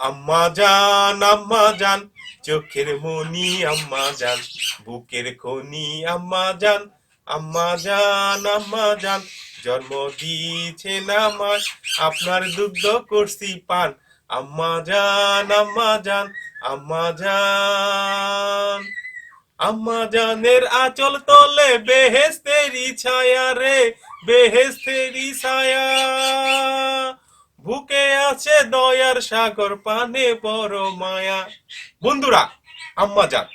আম্মা জান আম্মা জান, চোখের মনি আম্মা জান, বুকের খনি আম্মা জান আম্মা জান আম্মা জান, জন্ম দিয়েছেন আমার আপনার দুগ্ধ করছি পান, আম্মা জান আম্মা জান আম্মা জান। আম্মা জানের আচল তলে বেহেস্তেরি ছায়া রে বেহেস্তেরি ছায়া। বুকে আছে দয়ার সাগর, পানে বড় মায়া। বন্ধুরা আম্মা যান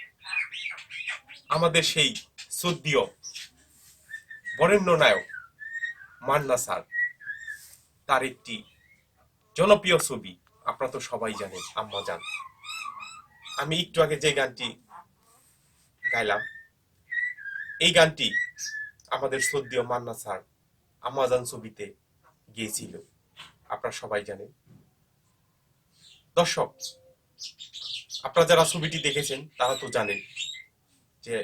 আমাদের সেই সদ্যীয় বরেণ্য নায়ক মান্না স্যার, তার একটি জনপ্রিয় ছবি, আপনারা তো সবাই জানেন আম্মা যান আমি একটু আগে যে গানটি গাইলাম, এই গানটি আমাদের সদ্যীয় মান্না স্যার আমাজান ছবিতে গিয়েছিল। আপনারা সবাই জানেন। দর্শক, আপনারা যারা ছবিটি দেখেছেন, তারা তো জানেন যে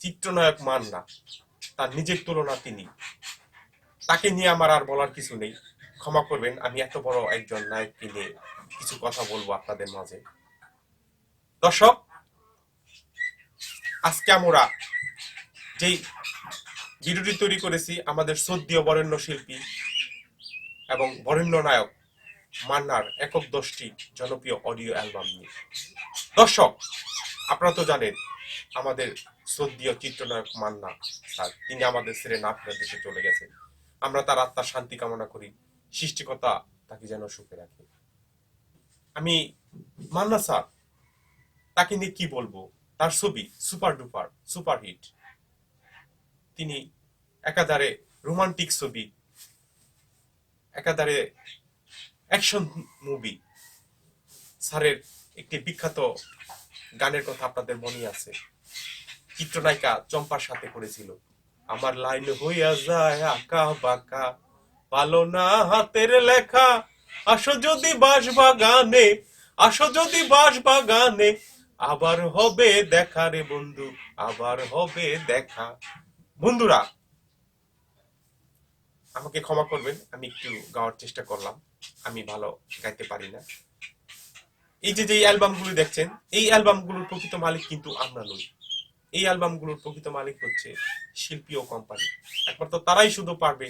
চিত্রনায়ক মান্না, তার নিজের তুলনা তিনি। তাকে নিয়ে আমার আর বলার কিছু নেই। ক্ষমা করবেন, আমি এত বড় একজন নায়ককে নিয়ে কিছু কথা বলব আপনাদের মাঝে। দর্শক, আজকে আমরা যেই ভিডিওটি তৈরি করেছি, আমাদের সদ্যীয় বরেণ্য শিল্পী এবং বরেণ্য নায়ক মান্নার একক দশটি জনপ্রিয় অডিও অ্যালবাম নিয়ে। দর্শক, আপনারা তো জানেন, আমাদের সদ্যীয় চিত্রনায়ক মান্না স্যার, তিনি আমাদের ছেড়ে না ফেরার দেশে চলে গেছেন। আমরা তার আত্মার শান্তি কামনা করি সৃষ্টিকতা তাকে যেন সুখে রাখে। আমি মান্না স্যার, তাকে নিয়ে কি বলব? তার ছবি সুপার ডুপার সুপার হিট তিনি একাধারে রোমান্টিক ছবি একাধারে অ্যাকশন মুভি স্যারের একটি বিখ্যাত গানের কথা আপনাদের মনে আছে। চিত্রনায়িকা চম্পার সাথে করেছিল। আমার লাইন হইয়া যায় আঁকা বাঁকা, পালো না হাতের লেখা। আসো যদি বাস বাগানে, আসো যদি বাস বাগানে, আবার হবে দেখা রে বন্ধু, আবার হবে দেখা। বন্ধুরা আমাকে ক্ষমা করবেন, আমি একটু গাওয়ার চেষ্টা করলাম, আমি ভালো গাইতে পারি না। এই যে যে অ্যালবামগুলো দেখছেন, এই অ্যালবামগুলোর প্রকৃত মালিক কিন্তু আমরা নই। এই অ্যালবামগুলোর প্রকৃত মালিক হচ্ছে শিল্পী ও কোম্পানি। একমাত্র তারাই শুধু পারবে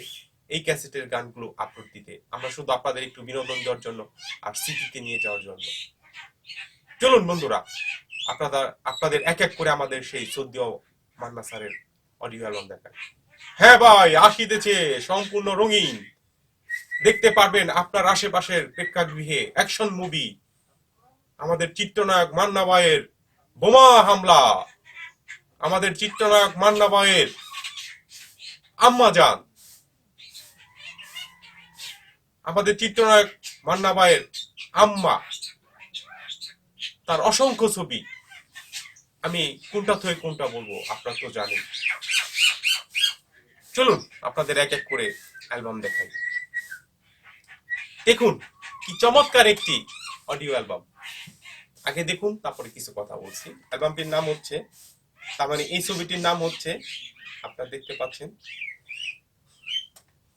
এই ক্যাসেটের গানগুলো আপলোড দিতে। আমরা শুধু আপনাদের একটু বিনোদন দেওয়ার জন্য আর স্মৃতিতে নিয়ে যাওয়ার জন্য। চলুন বন্ধুরা আপনাদের আপনাদের এক এক করে আমাদের সেই সদ্য মান্না স্যারের অডিও অ্যালবাম দেখায় হ্যাঁ ভাই আসিতেছে সম্পূর্ণ রঙিন। দেখতে পারবেন আপনার আশেপাশের প্রেক্ষাগৃহে অ্যাকশন মুভি আমাদের চিত্রনায়ক মান্না বায়ের বোমা হামলা। আমাদের চিত্রনায়ক মান্না বায়ের আম্মা যান আমাদের চিত্রনায়ক মান্না বায়ের আম্মা। তার অসংখ্য ছবি। আমি কোনটা থেকে কোনটা বলব, আপনারা তো জানেন। চলুন, আপনাদের এক এক করে অ্যালবাম দেখাই। দেখুন, কি চমৎকার একটি অডিও অ্যালবাম। আগে দেখুন, তারপরে কিছু কথা বলছি। অ্যালবামটির নাম হচ্ছে, তার মানে এই ছবিটির নাম হচ্ছে, আপনারা দেখতে পাচ্ছেন,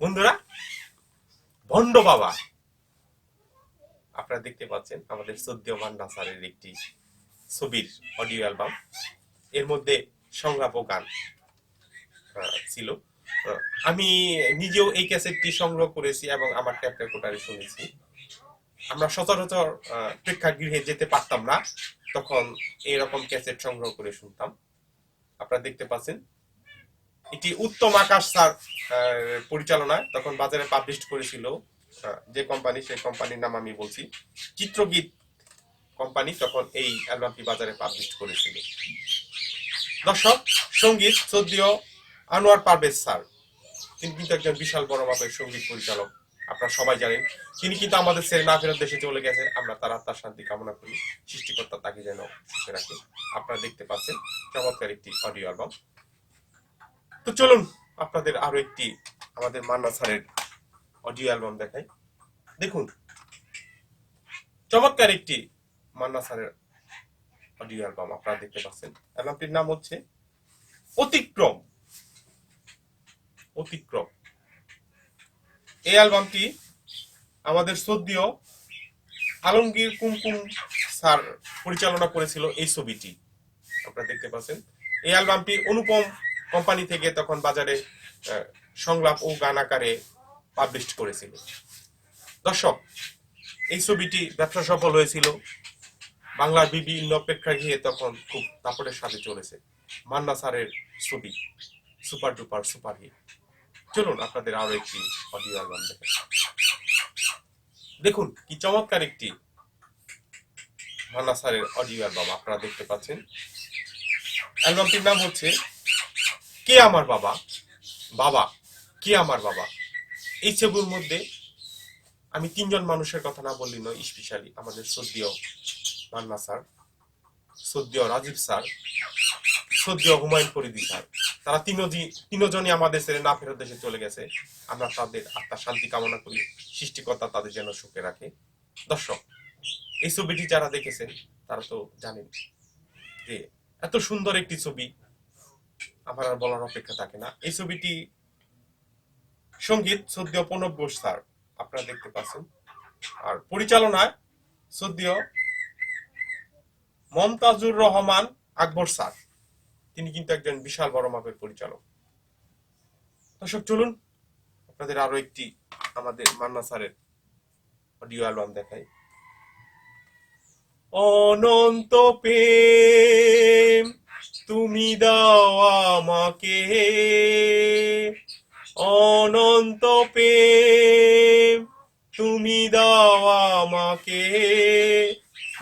বন্ধুরা, ভণ্ড বাবা। আপনারা দেখতে পাচ্ছেন, আমাদের সদ্যমান নাসারের একটি ছবির অডিও অ্যালবাম। এর মধ্যে সংলাপ গান ছিল। আমি নিজেও এই ক্যাসেটটি সংগ্রহ করেছি এবং আমার ট্যাপ রেকর্ডারে শুনেছি। আমরা সচরাচর প্রেক্ষাগৃহে যেতে পারতাম না, তখন এইরকম ক্যাসেট সংগ্রহ করে শুনতাম। আপনারা দেখতে পাচ্ছেন, এটি উত্তম আকাশ স্যার পরিচালনায় তখন বাজারে পাবলিশ করেছিল যে কোম্পানি সেই কোম্পানির নাম আমি বলছি, চিত্রগীত কোম্পানি তখন এই অ্যালবামটি বাজারে পাবলিশ করেছিল। দর্শক, সংগীত সদ্যীয় আনোয়ার পারভেজ স্যার। তিনি কিন্তু একজন বিশাল বড় মাপের সংগীত পরিচালক। আপনারা সবাই জানেন, তিনি কিন্তু আমাদের ছেড়ে না ফেরত দেশে চলে গেছেন। আমরা তার আত্মার শান্তি কামনা করি। সৃষ্টিকর্তা তাকে যেন সুখে রাখে। আপনারা দেখতে পাচ্ছেন, চমৎকার একটি অডিও অ্যালবাম তো চলুন, আপনাদের আরও একটি আমাদের মান্না স্যারের অডিও অ্যালবাম দেখাই। দেখুন, চমৎকার একটি মান্না স্যারের অডিও অ্যালবাম আপনারা দেখতে পাচ্ছেন। অ্যালবামটির নাম হচ্ছে অতিক্রম। অতিক্রম। এই অ্যালবামটি আমাদের সদ্যীয় আলমগীর কুমকুম স্যার পরিচালনা করেছিল এই ছবিটি। আপনারা দেখতে পাচ্ছেন। এই অ্যালবামটি অনুপম কোম্পানি থেকে তখন বাজারে সংলাপ ও গান আকারে পাবলিশ করেছিল। দর্শক, এই ছবিটি ব্যবসা সফল হয়েছিল। বাংলার বিভিন্ন প্রেক্ষাগৃহে তখন খুব দাপটের সাথে চলেছে। মান্না স্যারের ছবি, সুপার ডুপার সুপার হিট চলুন আপনাদের আরও একটি অডিও অ্যালবাম দেখেন দেখুন, কি চমৎকার একটি মান্না স্যারের অডিও অ্যালবাম আপনারা দেখতে পাচ্ছেন। অ্যালবামটির নাম হচ্ছে, কে আমার বাবা? বাবা, কে আমার বাবা? এই ছবির মধ্যে আমি তিনজন মানুষের কথা না বললি নয় স্পেশালি আমাদের সদ্যীয় মান্না স্যার সদ্যীয় রাজীব স্যার সদ্যীয় হুমায়ুন ফরিদি স্যার। তারা তিনজি তিনজনই আমাদের ছেড়ে না ফেরত দেশে চলে গেছে। আমরা তাদের আত্মার শান্তি কামনা করি। সৃষ্টিকর্তা তাদের যেন সুখে রাখে। দর্শক, এই ছবিটি যারা দেখেছেন, তারা তো জানেন যে এত সুন্দর একটি ছবি। আমার আর বলার অপেক্ষা থাকে না। এই ছবিটি সংগীত সদ্য প্রণব ঘোষ স্যার, আপনারা দেখতে পাচ্ছেন। আর পরিচালনায় সদ্য মমতাজুর রহমান আকবর স্যার। তিনি কিন্তু একজন বিশাল বড় মাপের পরিচালক। দর্শক, চলুন আপনাদের আরও একটি আমাদের মান্না স্যারের অডিও অ্যালবাম দেখাই। অনন্ত প্রেম, তুমি দাও আমাকে। অনন্ত প্রেম, তুমি দাও আমাকে।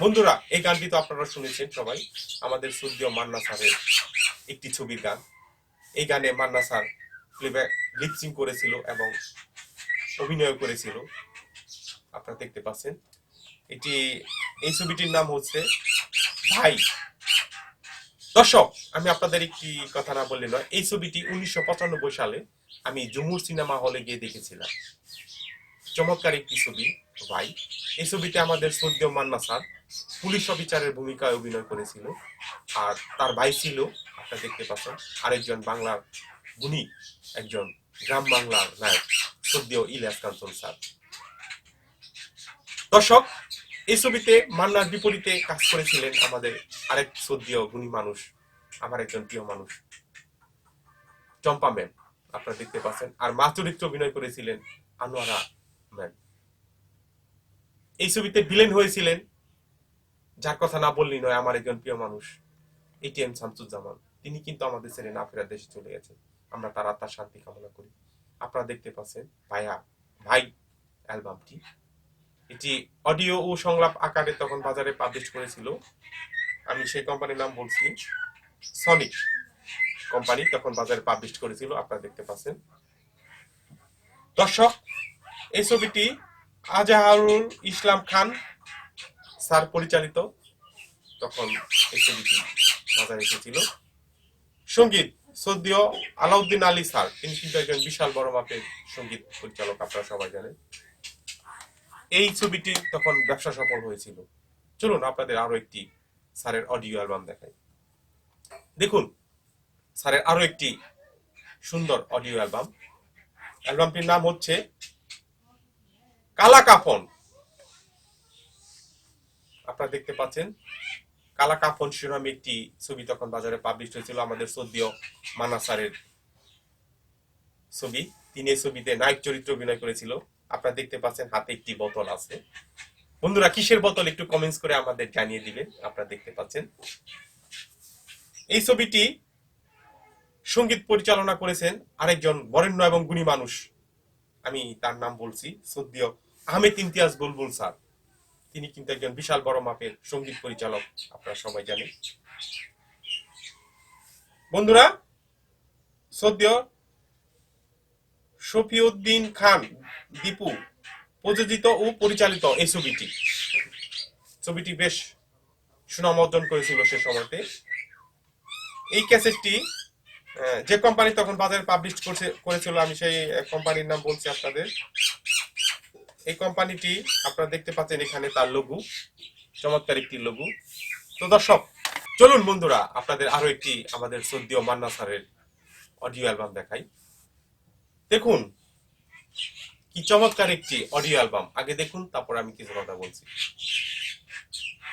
বন্ধুরা, এই গানটি তো আপনারা শুনেছেন সবাই, আমাদের সূর্য মান্না স্যারের একটি ছবির গান। এই গানে মান্না স্যার প্লেব্যাক লিপসিং করেছিল এবং অভিনয় করেছিল। আপনারা দেখতে পাচ্ছেন। এটি, এই ছবিটির নাম হচ্ছে ভাই। দর্শক, আমি আপনাদের একটি কথা না বললে নয়, এই ছবিটি উনিশশো পঁচানব্বই সালে আমি জুমুর সিনেমা হলে গিয়ে দেখেছিলাম। চমৎকার একটি ছবি। ভাই। এই ছবিতে আমাদের সদ্য মান্না স্যার পুলিশ অফিসারের ভূমিকায় অভিনয় করেছিল। আর তার ভাই ছিল, আপনারা দেখতে পাচ্ছেন, আরেকজন বাংলার গুণী, একজন গ্রাম বাংলার নায়ক সদ্য ইলিয়াস কাঞ্চন স্যার। দর্শক, এই ছবিতে মান্নার বিপরীতে কাজ করেছিলেন আমাদের আরেক সদ্য গুণী মানুষ, আমার একজন প্রিয় মানুষ, চম্পা ম্যাম। আপনারা দেখতে পাচ্ছেন, আর মা চরিত্র অভিনয় করেছিলেন আনোয়ারা ম্যাম। এই ছবিতে ভিলেন হয়েছিলেন, যার কথা না বললি নয় আমার একজন প্রিয় মানুষ এটিএম শামসুজ্জামান। তিনি কিন্তু আমাদের ছেড়ে না ফেরার দেশে চলে গেছে আমরা তার আত্মার শান্তি কামনা করি। আপনারা দেখতে পাচ্ছেন ভাইয়া, ভাই অ্যালবামটি। এটি অডিও ও সংলাপ আকারে তখন বাজারে পাবলিশ করেছিল। আমি সেই কোম্পানির নাম বলছি সনিক কোম্পানি তখন বাজারে পাবলিশ করেছিল, আপনারা দেখতে পাচ্ছেন। দর্শক, এই ছবিটি আজাহারুল ইসলাম খান, স্যার পরিচালিত তখন এই ছবিটি বাজারে এসেছিল। সংগীত সদ্য আলাউদ্দিন আলী স্যার, তিনি কিন্তু একজন বিশাল বড় মাপের সংগীত পরিচালক, আপনারা সবাই জানেন। এই ছবিটি তখন ব্যবসা সফল হয়েছিল। চলুন আপনাদের আরও একটি স্যারের অডিও অ্যালবাম দেখাই। দেখুন, স্যারের আরও একটি সুন্দর অডিও অ্যালবাম। অ্যালবামটির নাম হচ্ছে কালা কাফন। আপনারা দেখতে পাচ্ছেন, কালা কাফন শিরোনামে একটি ছবি তখন বাজারে পাবলিশ হয়েছিল আমাদের সদ্য মানা স্যারের ছবি। তিনি এই ছবিতে নায়ক চরিত্র অভিনয় করেছিল। আপনারা দেখতে পাচ্ছেন, হাতে একটি বোতল আছে। বন্ধুরা, কিসের বোতল একটু কমেন্টস করে আমাদের জানিয়ে দিবেন, আপনারা দেখতে পাচ্ছেন। এই ছবিটি সংগীত পরিচালনা করেছেন আরেকজন বরেণ্য এবং গুণী মানুষ। আমি তার নাম বলছি, সদ্য আহমেদ ইমতিয়াজ বুলবুল, স্যার। তিনি কিন্তু একজন বিশাল বড় মাপের সংগীত পরিচালক, আপনারা সবাই জানেন। বন্ধুরা, সদ্য শফিউদ্দিন খান, দীপু, প্রযোজিত ও পরিচালিত এই ছবিটি। ছবিটি বেশ সুনাম অর্জন করেছিল সে সময়তে। এই ক্যাসেটটি যে কোম্পানি তখন বাজারে পাবলিশ করছে, করেছিল, আমি সেই কোম্পানির নাম বলছি আপনাদের। এই কোম্পানিটি আপনারা দেখতে পাচ্ছেন এখানে তার লঘু চমৎকার একটি লঘু তো দর্শক, চলুন বন্ধুরা, আপনাদের আরও একটি আমাদের সদ্য মান্না স্যারের অডিও অ্যালবাম দেখাই। দেখুন, কি চমৎকার একটি অডিও অ্যালবাম। আগে দেখুন, তারপর আমি কিছু কথা বলছি।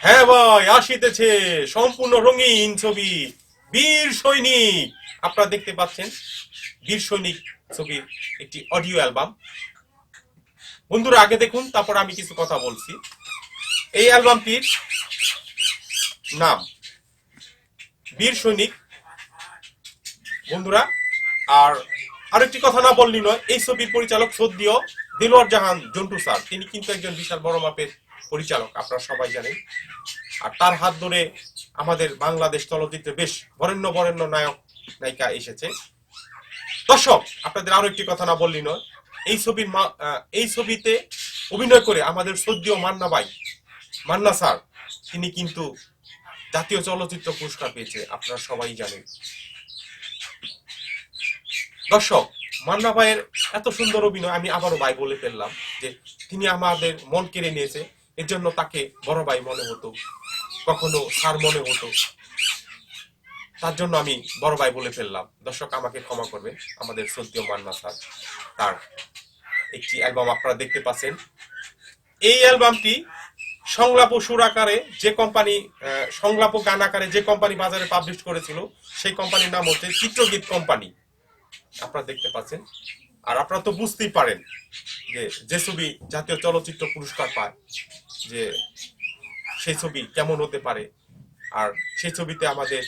হ্যাঁ ভাই, আসিতেছে সম্পূর্ণ রঙিন ছবি, বীর সৈনিক। আপনারা দেখতে পাচ্ছেন, বীর সৈনিক ছবির একটি অডিও অ্যালবাম। বন্ধুরা, আগে দেখুন, তারপর আমি কিছু কথা বলছি। এই অ্যালবামটির নাম, বীর সৈনিক। বন্ধুরা, আর আরেকটি কথা না বললি নয়, এই ছবির পরিচালক সদ্যীয় দিলওয়ার জাহান জন্টু স্যার। তিনি কিন্তু একজন বিশাল বড় মাপের পরিচালক, আপনারা সবাই জানেন। আর তার হাত ধরে আমাদের বাংলাদেশ চলচ্চিত্রে বেশ বরেণ্য বরেণ্য নায়ক, নায়িকা এসেছে। দর্শক, আপনাদের আরও একটি কথা না বললি নয় এই ছবির এই ছবিতে অভিনয় করে আমাদের সদ্যীয় মান্না ভাই, মান্না স্যার, তিনি কিন্তু জাতীয় চলচ্চিত্র পুরস্কার পেয়েছে, আপনারা সবাই জানেন। দর্শক, মান্না ভাইয়ের এত সুন্দর অভিনয় আমি আবারও ভাই বলে ফেললাম যে তিনি আমাদের মন কেড়ে নিয়েছে, এর জন্য তাকে বড় ভাই মনে হতো, কখনো স্যার মনে হতো। তার জন্য আমি বড় ভাই বলে ফেললাম। দর্শক, আমাকে ক্ষমা করবে আমাদের সদ্য মান্না স্যার তার একটি অ্যালবাম আপনারা দেখতে পাচ্ছেন। এই অ্যালবামটি সংলাপ ও সুর আকারে যে কোম্পানি সংলাপ ও গান আকারে যে কোম্পানি বাজারে পাবলিশ করেছিল, সেই কোম্পানির নাম হচ্ছে চিত্রগীত কোম্পানি আপনারা দেখতে পাচ্ছেন। আর আপনারা তো বুঝতেই পারেন যে যে ছবি জাতীয় চলচ্চিত্র পুরস্কার পায়, যে সেই ছবি কেমন হতে পারে। আর সেই ছবিতে আমাদের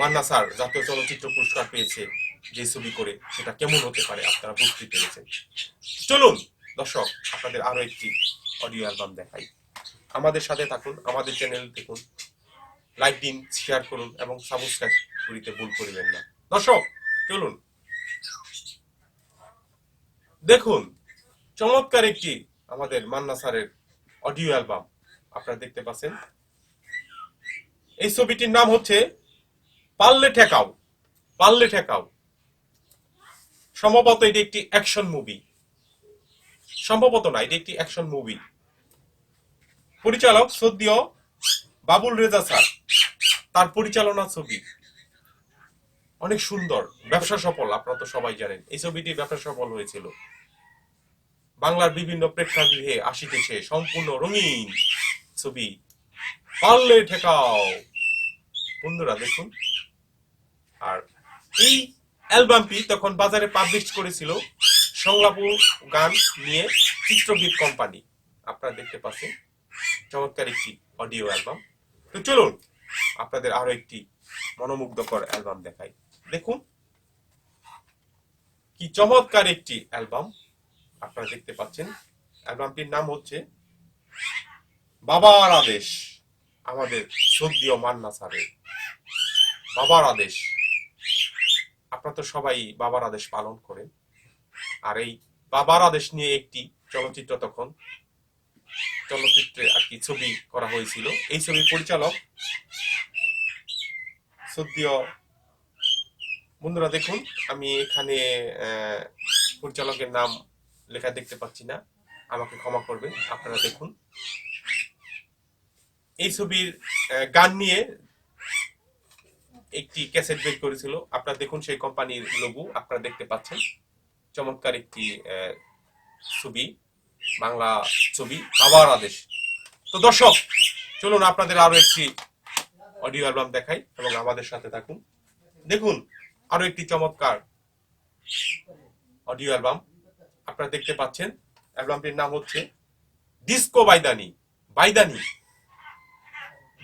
মান্না স্যার জাতীয় চলচ্চিত্র পুরস্কার পেয়েছে যে ছবি করে, সেটা কেমন হতে পারে আপনারা বুঝতে পেরেছেন? চলুন, দর্শক, আপনাদের আরও একটি অডিও অ্যালবাম দেখাই। আমাদের সাথে থাকুন, আমাদের চ্যানেল দেখুন লাইক দিন শেয়ার করুন এবং সাবস্ক্রাইব করিতে ভুল করিবেন না। দর্শক, চলুন। দেখুন, চমৎকার একটি আমাদের মান্না স্যারের অডিও অ্যালবাম আপনারা দেখতে পাচ্ছেন। এই ছবিটির নাম হচ্ছে পাল্লে ঠেকাও পাল্লে ঠেকাও। সম্ভবত এটি একটি অ্যাকশন মুভি সম্ভবত না, এটি একটি অ্যাকশন মুভি পরিচালক সদ্য বাবুল রেজা স্যার, তার পরিচালনা ছবি। অনেক সুন্দর, ব্যবসা সফল, আপনারা তো সবাই জানেন। এই ছবিটি ব্যবসা সফল হয়েছিল। বাংলার বিভিন্ন প্রেক্ষাগৃহে আসিতেছে সম্পূর্ণ রঙিন ছবি। পারলে ঠেকাও। বন্ধুরা, দেখুন। আর এই অ্যালবামটি তখন বাজারে পাবলিশ করেছিল সংলাপ গান নিয়ে চিত্রগীত কোম্পানি আপনারা দেখতে পাচ্ছেন, চমৎকার একটি অডিও অ্যালবাম তো চলুন, আপনাদের আরও একটি মনোমুগ্ধকর অ্যালবাম দেখাই। দেখুন, কি চমৎকার একটি অ্যালবাম আপনারা দেখতে পাচ্ছেন অ্যালবামটির নাম হচ্ছে বাবার আদেশ, আমাদের সদ্যীয় মান্না স্যারের। বাবার আদেশ। আপনারা তো সবাই বাবার আদেশ পালন করেন। আর এই বাবার আদেশ নিয়ে একটি চলচ্চিত্র তখন, চলচ্চিত্রে আর কি ছবি করা হয়েছিল। এই ছবির পরিচালক বন্ধুরা দেখুন, আমি এখানে পরিচালকের নাম লেখা দেখতে পাচ্ছি না। আমাকে ক্ষমা করবেন, আপনারা দেখুন। এই ছবির গান নিয়ে একটি ক্যাসেট বের করেছিল। আপনারা দেখুন সেই কোম্পানির লোগো আপনারা দেখতে পাচ্ছেন। চমৎকার একটি ছবি, বাংলা ছবি আবার আদেশ। তো দর্শক, চলুন আপনাদের আরও একটি অডিও অ্যালবাম দেখাই এবং আমাদের সাথে থাকুন। দেখুন, আরও একটি চমৎকার অডিও অ্যালবাম। আপনারা দেখতে পাচ্ছেন, অ্যালবামটির নাম হচ্ছে ডিস্কো বাইদানি। বাইদানি,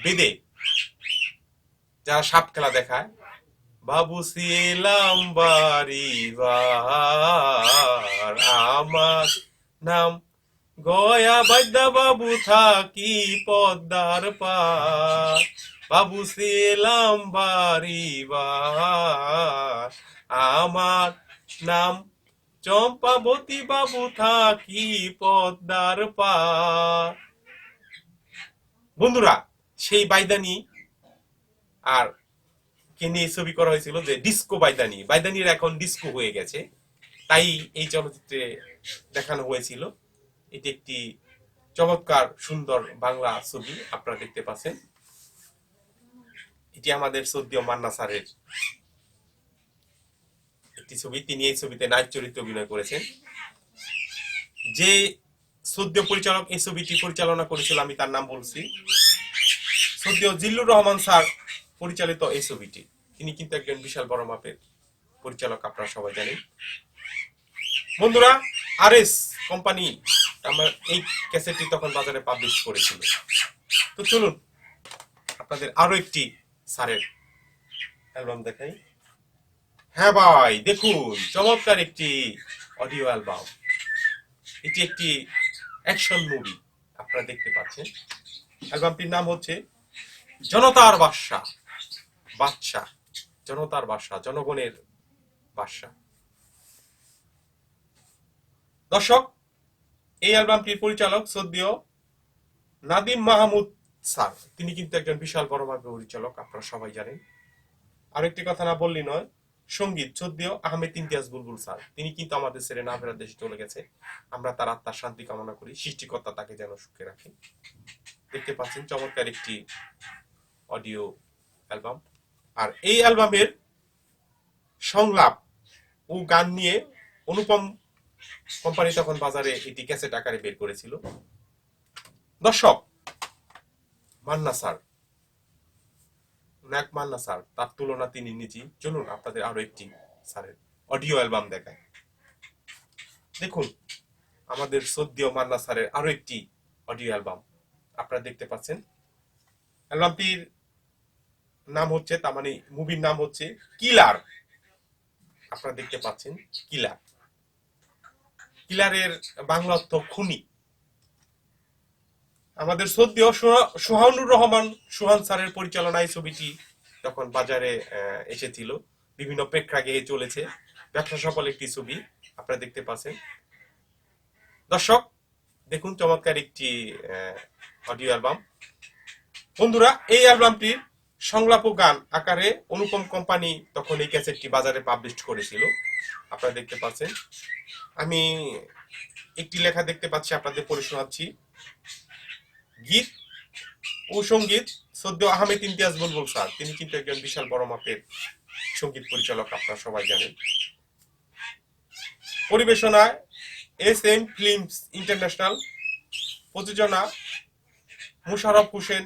বেদে। যারা সাপ খেলা দেখায়, বাবু ছিলাম বাড়িবার আমার নাম গয়া বাদ্যা বাবু থাকি পদ্মার পার। বাবু ছিলাম বাড়িবার আমার নাম চম্পাবতী বাবু থাকি পদ্মার পার। বন্ধুরা, সেই বাইদানি আর কে নিয়ে ছবি করা হয়েছিল যে ডিস্কো বাইদানি। বাইদানির এখন ডিস্কো হয়ে গেছে। তাই এই চলচ্চিত্রে দেখানো হয়েছিল। এটি একটি চমৎকার, সুন্দর বাংলা ছবি আপনারা দেখতে পাচ্ছেন। এটি আমাদের সদ্য মান্না স্যারের একটি ছবি। তিনি এই ছবিতে নায়ক চরিত্রে অভিনয় করেছেন। যে সদ্য পরিচালক এই ছবিটি পরিচালনা করেছিল, আমি তার নাম বলছি। সদ্য জিল্লুর রহমান স্যার পরিচালিত এই ছবিটি। তিনি কিন্তু একজন বিশাল বড় মাপের পরিচালক, আপনারা সবাই জানেন। বন্ধুরা আর এস কোম্পানি আমার এই ক্যাসেটটি তখন বাজারে পাবলিশ করেছিল। তো চলুন, আপনাদের আরও একটি স্যারের অ্যালবাম দেখাই। হ্যাঁ ভাই, দেখুন, চমৎকার একটি অডিও অ্যালবাম। এটি একটি অ্যাকশন মুভি, আপনারা দেখতে পাচ্ছেন। অ্যালবামটির নাম হচ্ছে জনতার বাদশা বাদশা জনতার বাদশাহ, জনগণের বাদশাহ। দর্শক, এই অ্যালবামটির পরিচালক সদ্য নাদিম মাহমুদ স্যার। তিনি কিন্তু একজন বিশাল বড় মাপের পরিচালক, আপনারা সবাই জানেন। আরেকটি কথা না বললি নয়, সংগীত সদ্য আহমেদ ইমতিয়াজ বুলবুল স্যার। তিনি কিন্তু আমাদের ছেড়ে না ফেরার দেশে চলে গেছে। আমরা তার আত্মার শান্তি কামনা করি, সৃষ্টিকর্তা তাকে যেন সুখে রাখে। দেখতে পাচ্ছেন চমৎকার একটি অডিও অ্যালবাম। আর এই অ্যালবামের সংলাপ ও গান নিয়ে অনুপম কোম্পানি তখন বাজারে এটি ক্যাসেট আকারে বের করেছিল। দর্শক, মান্না স্যার, নায়ক মান্না স্যার, তার তুলনা তিনি নিজেই। চলুন, আপনাদের আরও একটি স্যারের অডিও অ্যালবাম দেখায় দেখুন, আমাদের সদ্য মান্না স্যারের আরও একটি অডিও অ্যালবাম। আপনারা দেখতে পাচ্ছেন, অ্যালবামটির নাম হচ্ছে, তার মানে মুভির নাম হচ্ছে কিলার আপনারা দেখতে পাচ্ছেন কিলার কিলারের বাংলা অর্থ খুনি। আমাদের সদ্য সোহানুর রহমান, সোহান স্যারের পরিচালনায় ছবিটি তখন বাজারে এসেছিল। বিভিন্ন প্রেক্ষাগৃহে চলেছে। ব্যবসা সফল একটি ছবি, আপনারা দেখতে পাচ্ছেন। দর্শক, দেখুন চমৎকার একটি অডিও অ্যালবাম বন্ধুরা, এই অ্যালবামটির সংলাপ গান আকারে অনুপম কোম্পানি তখন এই ক্যাসেটটি বাজারে পাবলিশ করেছিল। আপনারা দেখতে পাচ্ছেন। আমি একটি লেখা দেখতে পাচ্ছি, আপনাদের পড়ে শোনাচ্ছি। গীত ও সংগীত সদ্য আহমেদ ইমতিয়াজ বুলবুল স্যার। তিনি কিন্তু একজন বিশাল বড় মাপের সংগীত পরিচালক, আপনারা সবাই জানেন। পরিবেশনায় এস এম ফিল্মস ইন্টারন্যাশনাল। প্রযোজনা, মুশারফ হোসেন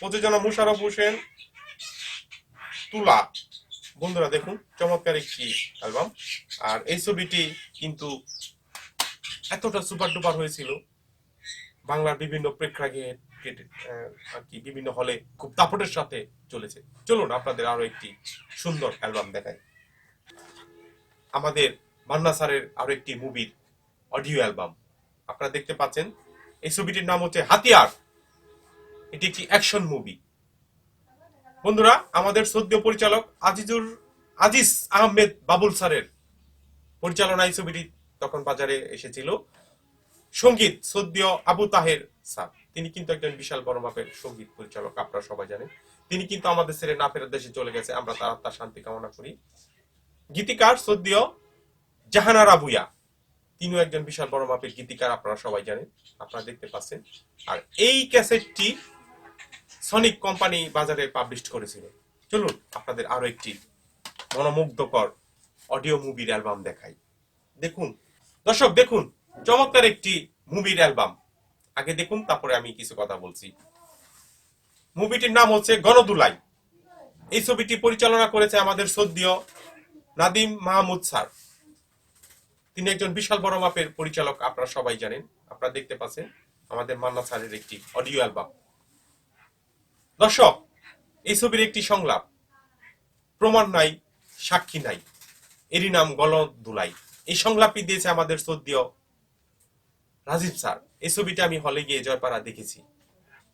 প্রযোজনা মুশারফ হোসেন, তুলা। বন্ধুরা দেখুন, চমৎকার একটি অ্যালবাম। আর এই ছবিটি কিন্তু এতটা সুপার ডুপার হয়েছিল। বাংলার বিভিন্ন প্রেক্ষাগৃহে আর কি বিভিন্ন হলে খুব দাপটের সাথে চলেছে। চলুন, আপনাদের আরও একটি সুন্দর অ্যালবাম দেখাই। আমাদের মান্না স্যারের আরও একটি মুভির অডিও অ্যালবাম। আপনারা দেখতে পাচ্ছেন, এই ছবিটির নাম হচ্ছে হাতিয়ার। এটি একটি অ্যাকশন মুভি বন্ধুরা, আমাদের সদ্য পরিচালক আজিজুর, আজিজ আহমেদ বাবুল স্যারের পরিচালনায় ছবিটি তখন বাজারে এসেছিল। সংগীত সদ্য আবু তাহের স্যার। তিনি কিন্তু একজন বিশাল বড় মাপের সংগীত পরিচালক, আপনারা সবাই জানেন। তিনি কিন্তু আমাদের ছেড়ে না ফেরার দেশে চলে গেছে। আমরা তার আত্মার শান্তি কামনা করি। গীতিকার সদ্য জাহানার আবুয়া তিনিও একজন বিশাল বড় মাপের গীতিকার, আপনারা সবাই জানেন, আপনারা দেখতে পাচ্ছেন। আর এই ক্যাসেটটি সনিক কোম্পানি বাজারে পাবলিশ করেছিল। চলুন, আপনাদের আরও একটি মনোমুগ্ধকর অডিও মুভির অ্যালবাম দেখাই। দেখুন, দর্শক, দেখুন, চমৎকার একটি মুভির অ্যালবাম আগে দেখুন, তারপরে আমি কিছু কথা বলছি। মুভিটির নাম হচ্ছে গণদুলাই। এই ছবিটি পরিচালনা করেছে আমাদের সদ্য নাদিম মাহমুদ স্যার। তিনি একজন বিশাল বড় মাপের পরিচালক, আপনারা সবাই জানেন। আপনারা দেখতে পাচ্ছেন, আমাদের মান্না স্যারের একটি অডিও অ্যালবাম দর্শক, এই ছবির একটি সংলাপ। প্রমাণ নাই, সাক্ষী নাই। এরই নাম গল দুলাই এই সংলাপটি দিয়েছে আমাদের সদ্য রাজীব স্যার। এই ছবিটা আমি হলে গিয়ে জয়পাড়া দেখেছি।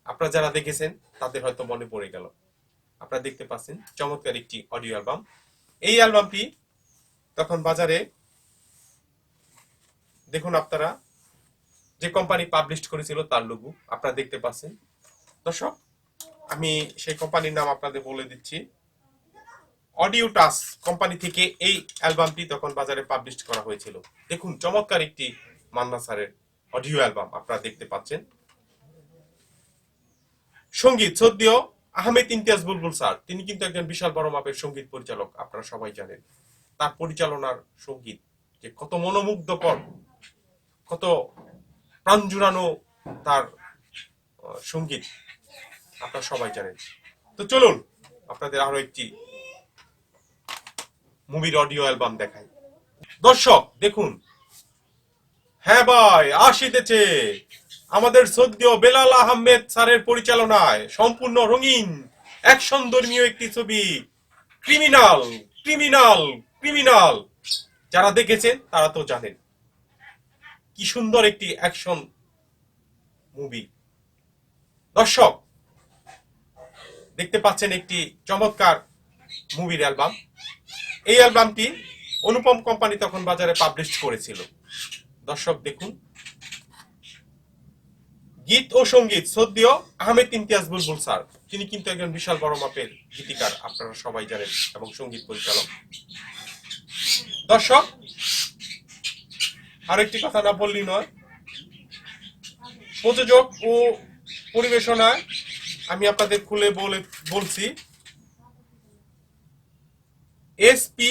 আপনারা যারা দেখেছেন, তাদের হয়তো মনে পড়ে গেল। আপনারা দেখতে পাচ্ছেন, চমৎকার একটি অডিও অ্যালবাম। এই অ্যালবামটি তখন বাজারে, দেখুন আপনারা, যে কোম্পানি পাবলিশ করেছিল তার লঘু আপনারা দেখতে পাচ্ছেন। দর্শক আমি সেই কোম্পানির নাম আপনাদের বলে দিচ্ছি। অডিও টাস কোম্পানি থেকে এই অ্যালবামটি তখন বাজারে পাবলিশ করা হয়েছিল। দেখুন, চমৎকার একটি মান্না স্যারের অডিও অ্যালবাম আপনারা দেখতে পাচ্ছেন। সংগীত সদ্য আহমেদ ইমতিয়াজ বুলবুল স্যার, তিনি কিন্তু একজন বিশাল বড় মাপের সংগীত পরিচালক, আপনারা সবাই জানেন। তার পরিচালনার সংগীত যে কত মনোমুগ্ধকর, কত প্রাণ জুড়ানো তার সংগীত। আপনারা সবাই জানেন। তো চলুন, আপনাদের আরও একটি মুভির অডিও অ্যালবাম দেখাই। দর্শক, দেখুন। হ্যাঁ ভাই আসিতেছে আমাদের সদ্য বেলাল আহমেদ স্যারের পরিচালনায় সম্পূর্ণ রঙিন অ্যাকশন ধর্মীয় একটি ছবি ক্রিমিনাল ক্রিমিনাল ক্রিমিনাল যারা দেখেছেন, তারা তো জানেন। কি সুন্দর একটি অ্যাকশন মুভি দর্শক দেখতে পাচ্ছেন একটি চমৎকার মুভির অ্যালবাম এই অ্যালবামটি অনুপম কোম্পানি তখন বাজারে পাবলিশ করেছিল। দর্শক দেখুন। গীত ও সংগীত সদ্য আহমেদ ইমতিয়াজ বুলবুল স্যার। তিনি কিন্তু একজন বিশাল বড় মাপের গীতিকার, আপনারা সবাই জানেন, এবং সংগীত পরিচালক। দর্শক, আরেকটি কথা না বললি নয়। প্রযোজক ও পরিবেশনায় আমি আপনাদের খুলে বলে বলছি। এসপি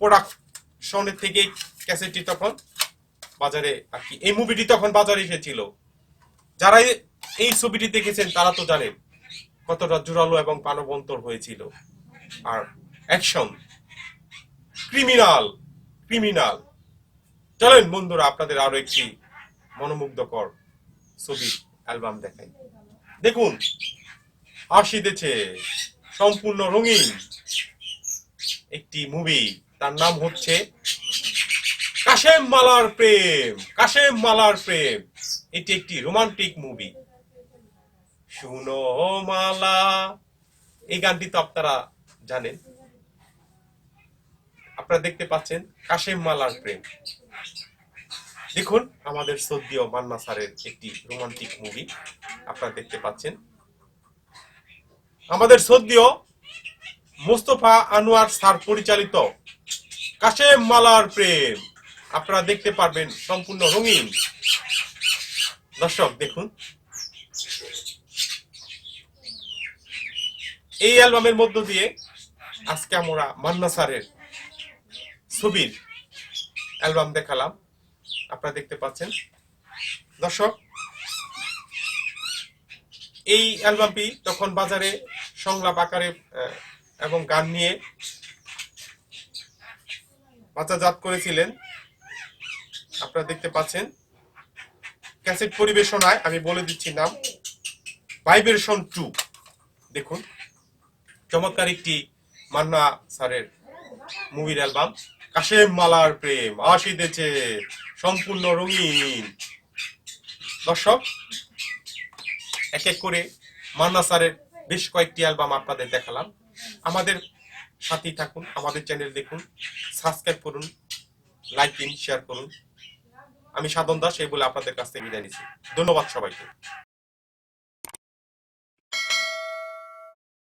প্রোডাকশনের থেকে ক্যাসেটটি তখন বাজারে আর কি, এই মুভিটি তখন বাজারে এসেছিল। যারা এই ছবিটি দেখেছেন, তারা তো জানেন কতটা জোরালো এবং প্রাণবন্তর হয়েছিল। আর অ্যাকশন ক্রিমিনাল ক্রিমিনাল চলেন বন্ধুরা, আপনাদের আরও একটি মনোমুগ্ধকর ছবি অ্যালবাম দেখাই। দেখুন আসিতেছে সম্পূর্ণ রঙিন একটি মুভি তার নাম হচ্ছে কাশেম মালার প্রেম, কাশেম মালার প্রেম। এটি একটি রোমান্টিক মুভি শুনো মালা। এই গানটি তো আপনারা জানেন। আপনারা দেখতে পাচ্ছেন কাশেম মালার প্রেম। দেখুন, আমাদের সদ্য মান্না স্যারের একটি রোমান্টিক মুভি আপনারা দেখতে পাচ্ছেন। আমাদের সদ্য মোস্তফা আনোয়ার স্যার পরিচালিত কাশেম মালার প্রেম। আপনারা দেখতে পারবেন সম্পূর্ণ রঙিন। দর্শক, দেখুন। এই অ্যালবামের মধ্য দিয়ে আজকে আমরা মান্না স্যারের ছবির অ্যালবাম দেখালাম। আপনারা দেখতে পাচ্ছেন। দর্শক, এই অ্যালবামটি তখন বাজারে সংলাপ আকারে এবং গান নিয়ে বাজারজাত করেছিলেন। আপনারা দেখতে পাচ্ছেন। ক্যাসেট পরিবেশনায় আমি বলে দিচ্ছি নাম, ভাইব্রেশন টু। দেখুন, চমৎকার একটি মান্না স্যারের মুভির অ্যালবাম, কাশেম মালার প্রেম আসিতেছে সম্পূর্ণ রঙিন। দর্শক, এক এক করে মান্না স্যারের বেশ কয়েকটি অ্যালবাম আপনাদের দেখালাম। আমাদের সাথেই থাকুন, আমাদের চ্যানেল দেখুন সাবস্ক্রাইব করুন লাইক দিন শেয়ার করুন। আমি সাধন দাস, এই বলে আপনাদের কাছ থেকে বিদায় নিচ্ছি। ধন্যবাদ সবাইকে।